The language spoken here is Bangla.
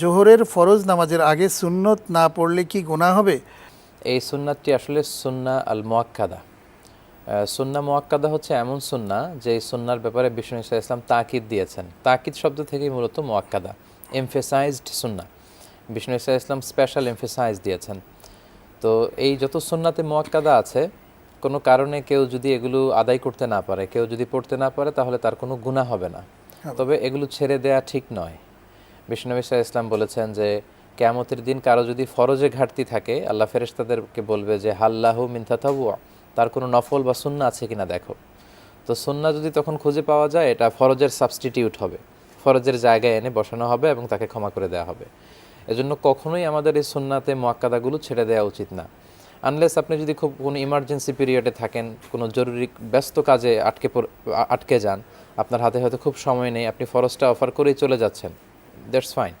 জোহরের ফরজ নামাজের আগে সুন্নত না পড়লে কি গুনাহ হবে? এই সুন্নাতটি আসলে সুন্না আল মোয়াক্কাদা সুন্না মোয়াক্কাদা হচ্ছে এমন সুন্না যে সুন্নার ব্যাপারে বিষ্ণু ইসা ইসলাম তাকিদ দিয়েছেন। তাকিদ শব্দ থেকেই মূলত মোয়াক্কাদা এমফেসাইজড সুন্না। বিষ্ণু ইসা ইসলাম স্পেশাল এমফেসাইজ দিয়েছেন। তো এই যত সুন্নাতে মোয়াক্কাদা আছে কোনো কারণে কেউ যদি এগুলো আদায় করতে না পারে কেউ যদি পড়তে না পারে তাহলে তার কোনো গুণা হবে না। তবে এগুলো ছেড়ে দেয়া ঠিক নয়। বিষ্ণু ইসা ইসলাম বলেছেন যে, কেয়ামতের দিন কারও যদি ফরজে ঘাটতি থাকে, আল্লাহ ফেরেশতাদেরকে বলবে যে, হাল্লাহু মিনথাতাবুয়া তার কোনো নফল বা সুন্না আছে কিনা দেখো। তো সুন্না যদি তখন খুঁজে পাওয়া যায়, এটা ফরজের সাবস্টিটিউট হবে। ফরজের জায়গায় এনে বসানো হবে এবং তাকে ক্ষমা করে দেওয়া হবে। এজন্য কখনোই আমাদের এই সুন্নাতে মোয়াক্কাদাগুলো ছেড়ে দেওয়া উচিত না। আনলেস আপনি যদি খুব কোনো ইমার্জেন্সি পিরিয়ডে থাকেন, কোনো জরুরি ব্যস্ত কাজে আটকে আটকে যান, আপনার হাতে হয়তো খুব সময় নেই, আপনি ফরজটা অফার করেই চলে যাচ্ছেন। that's fine.